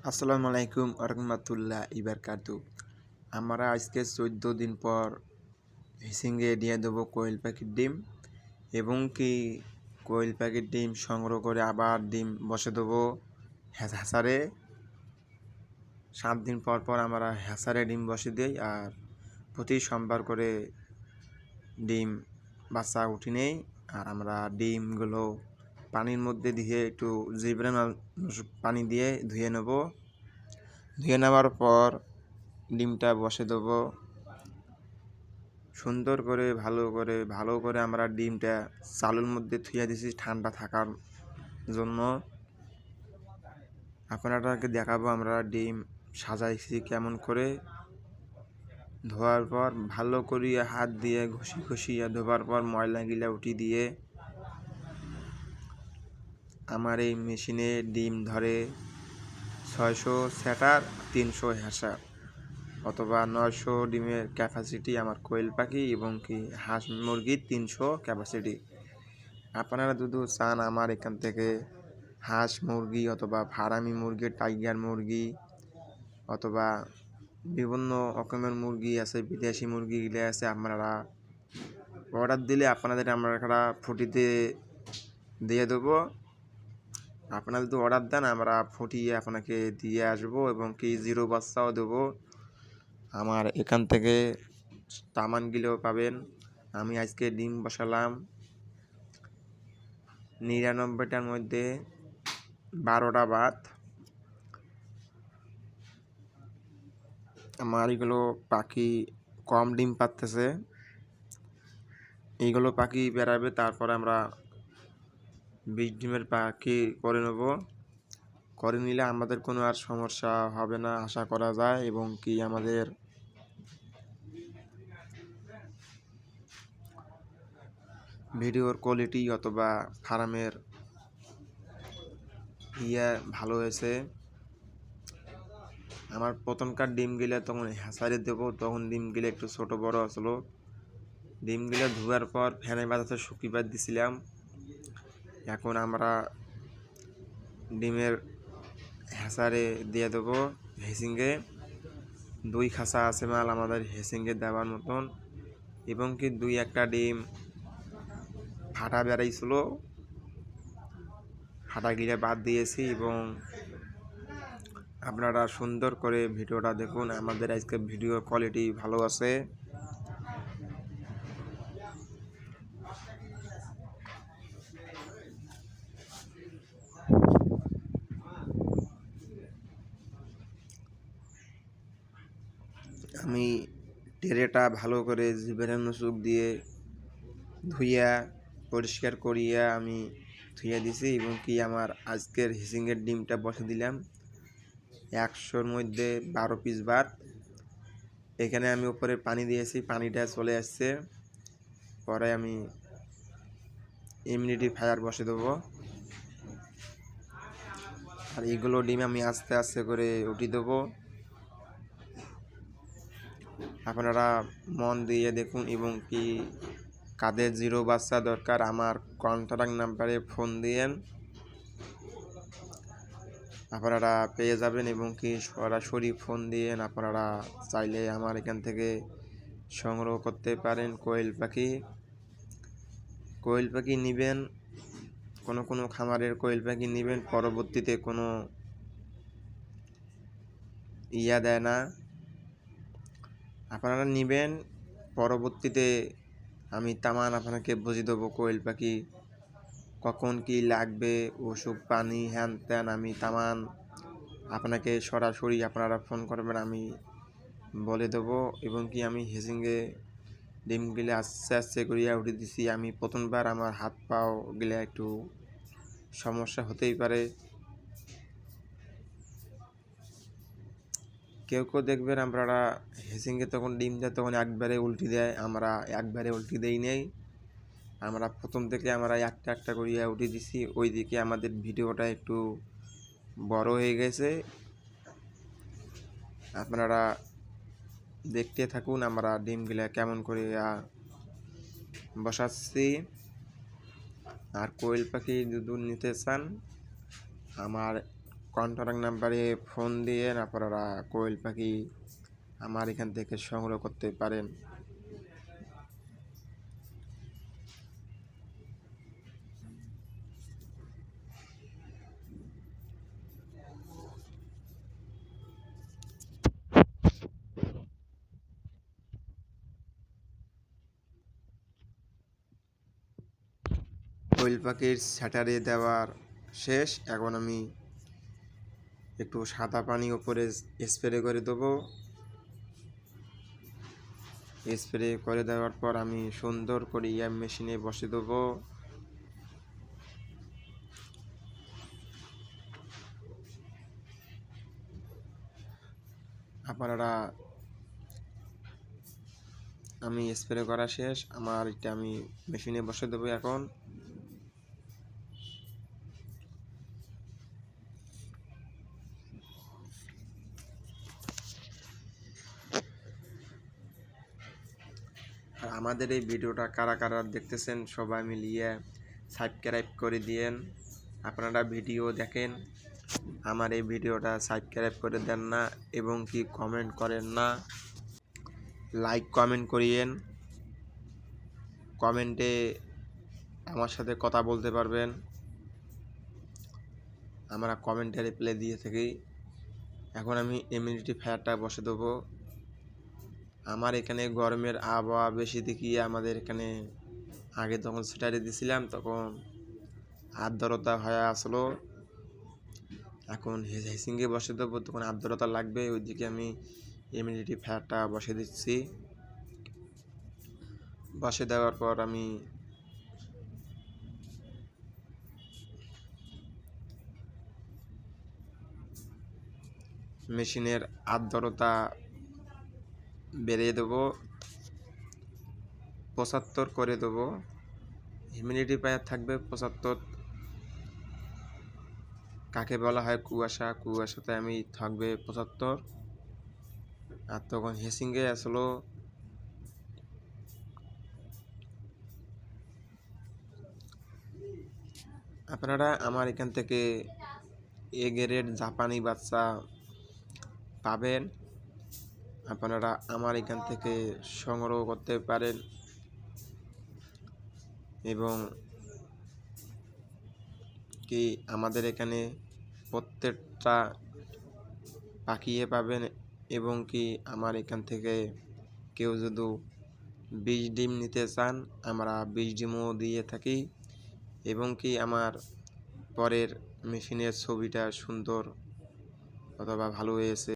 আসসালামু আলাইকুম রহমতুল্লাহ ইবারকাতু আমরা আজকে চোদ্দ দিন পর হিসিংয়ে দিয়ে দেবো কোয়েল পাখির ডিম এবং কি কোয়েল পাখির ডিম সংগ্রহ করে আবার ডিম বসে দেবো হ্যাঁসারে সাত দিন পর পর আমরা হ্যাঁসারে ডিম বসে দিই আর প্রতি সোমবার করে ডিম বাচ্চা উঠি নেই আর আমরা ডিমগুলো পানির মধ্যে দিয়ে একটু জিবরে পানি দিয়ে ধুয়ে নেব। ধুয়ে নেওয়ার পর ডিমটা বসে দেবো। সুন্দর করে, ভালো করে ভালো করে আমরা ডিমটা চালুর মধ্যে থুয়ে দিছি ঠান্ডা থাকার জন্য। আপনাদেরকে দেখাবো আমরা ডিম সাজাইছি কেমন করে। ধোয়ার পর ভালো করিয়া হাত দিয়ে ঘষি ঘষিয়া ধোবার পর ময়লা গিলা উঠি দিয়ে আমার এই মেশিনে ডিম ধরে ছয়শো স্যাটার, তিনশো হ্যাসার অথবা নয়শো ডিমের ক্যাপাসিটি আমার কোয়েল পাখি এবং কি হাঁস মুরগির তিনশো ক্যাপাসিটি আপনারা যদি চান আমার এখান থেকে হাঁস মুরগি অথবা ফারামি মুরগি, টাইগার মুরগি অথবা বিভিন্ন রকমের মুরগি আছে, বিদেশি মুরগিগুলো আছে, আপনারা অর্ডার দিলে আপনাদের আমরা ফুটিতে দিয়ে দেবো। আপনারা যদি অর্ডার দেন, আমরা ফুটিয়ে আপনাকে দিয়ে আসব এবং কি জিরো বাচ্চাও দেবো। আমার এখান থেকে তামানগুলোও পাবেন। আমি আজকে ডিম বসালাম। নিরানব্বইটার মধ্যে বারোটা বাদ আমার এগুলো পাখি কম ডিম পাততেছে এইগুলো পাখি বেড়াবে, তারপরে আমরা বিশ ডিমের পাখি করে নেব। করে নিলে আমাদের কোনো আর সমস্যা হবে না, আশা করা যায়। এবং কি আমাদের ভিডিওর কোয়ালিটি অথবা ফার্মের ইয়ে ভালো হয়েছে। আমার প্রথমকার ডিম গিলে তখন হ্যাঁসারি দেবো, তখন ডিম গিলে একটু ছোট বড় আসলো ডিম গিলে ধোয়ার পর ফ্যানের বাতাসে শুকিবার দিছিলাম। এখন আমরা ডিমের হ্যাঁসারে দিয়ে দেবো হেসিংয়ে। দুই খাসা আছে মাল আমাদের হেসিংয়ে দেওয়ার মতন। এবং কি দুই একটা ডিম ফাটা বেড়াইছিল। ফাটা গিলে বাদ দিয়েছি এবং আপনারা সুন্দর করে ভিডিওটা দেখুন। আমাদের আজকে ভিডিও কোয়ালিটি ভালো আছে। আমি টেরেটা ভালো করে জিবের চুক দিয়ে ধুইয়া, পরিষ্কার করিয়া আমি ধুইয়া দিছি এবং কি আমার আজকের হিসিংয়ের ডিমটা বসে দিলাম। একশোর মধ্যে বারো পিস বার এখানে আমি উপরে পানি দিয়েছি, পানিটা চলে আসছে। পরে আমি ইমিউনিটি ফায়ার বসে দেবো। আর এইগুলো ডিম আমি আস্তে আস্তে করে উঠিয়ে দেবো। আপনারা মন দিয়ে দেখুন এবং কি কাদের জিরো বাচ্চা দরকার, আমার কন্ট্যাক্ট নাম্বারে ফোন দিয়েন। আপনারা পেয়ে যাবেন এবং কি সরাসরি ফোন দিয়েন। আপনারা চাইলে আমার এখান থেকে সংগ্রহ করতে পারেন কোয়েল পাখি। কোয়েল পাখি নেবেন, কোনো কোনো খামারের কোয়েল পাখি নেবেন, পরবর্তীতে কোনো ইয়া দেয় না। আপনারা নেবেন। পরবর্তীতে আমি তামান আপনাকে বুঝিয়ে দেবো, কোয়েল পাখি কখন কি লাগবে, ওষুধ, পানি, হ্যান ত্যান, আমি তামান আপনাকে সরাসরি আপনারা ফোন করবেন, আমি বলে দেবো। এবং কি আমি হেসিংয়ে ডিমগুলো আস্তে আস্তে করিয়া উঠে দিছি। আমি প্রথমবার আমার হাত পাও গেলে একটু সমস্যা হতেই পারে। কেউ কেউ দেখবেন আপনারা হেসিংয়ে তখন ডিম দেয়, তখন একবারে উল্টি দেয়। আমরা একবারে উল্টি দেই নেই। আমরা প্রথম থেকে আমরা একটা একটা করিয়া উঠে দিছি। ওই দিকে আমাদের ভিডিওটা একটু বড় হয়ে গেছে। আপনারা দেখতে থাকুন আমরা ডিমগুলা কেমন করে বসাচ্ছি। আর কোয়েল পাখি যদি নিতে চান, আমার কন্ট্যাক্ট নাম্বারে ফোন দিয়ে আপনারা কোয়েল পাখি আমার এখান থেকে সংগ্রহ করতে পারেন কোয়েল পাখির স্যাটারে দেওয়ার শেষ, এখন আমি একটু সাদা পানি উপরে স্প্রে করে দেবো। স্প্রে করে দেওয়ার পর আমি সুন্দর করে ইয়ার মেশিনে বসে দেবো। আপনারা আমি স্প্রে করা শেষ, আমার এটা আমি মেশিনে বসে দেবো এখন। আমাদের এই ভিডিওটা কারা কারা দেখতেছেন সবাই মিলিয়ে সাবস্ক্রাইব করে দিয়েন। আপনারা ভিডিও দেখেন, আমার এই ভিডিওটা সাবস্ক্রাইব করে দেন না এবং কি কমেন্ট করেন না লাইক কমেন্ট করিয়েন। কমেন্টে আমার সাথে কথা বলতে পারবেন। আমরা কমেন্টে রিপ্লাই দিয়ে থাকি। এখন আমি ইমিউনিটি ফায়ারটা বসে দেবো। আমার এখানে গরমের আবহাওয়া বেশি দেখিয়ে আমাদের এখানে আগে যখন সেটারে দিছিলাম তখন আর্দ্রতা হয়ে আসলো। এখন হেসিংয়ে বসে দেবো, তখন আর্দ্রতা লাগবে, ওইদিকে আমি ইমিউনিটি ফ্যাটটা বসে দিচ্ছি। বসে দেওয়ার পর আমি মেশিনের আর্দ্রতা বেড়িয়ে দেবো। পঁচাত্তর করে দেবো। হিউমিডিটি পায়ার থাকবে পঁচাত্তর। কাকে বলা হয় কুয়াশা? কুয়াশাতে আমি থাকবে পঁচাত্তর। আর তখন হেসিংয়ে আসলো। আপনারা আমার এখান থেকে এ জাপানি বাচ্চা পাবেন। আপনারা আমার এখান থেকে সংগ্রহ করতে পারেন এবং কি আমাদের এখানে প্রত্যেকটা পাখিয়ে পাবেন এবং কি আমার এখান থেকে কেউ যদি বিষ ডিম নিতে চান, আমরা বিষ ডিমও দিয়ে থাকি এবং কি আমার পরের মেশিনের ছবিটা সুন্দর অথবা ভালো হয়েছে।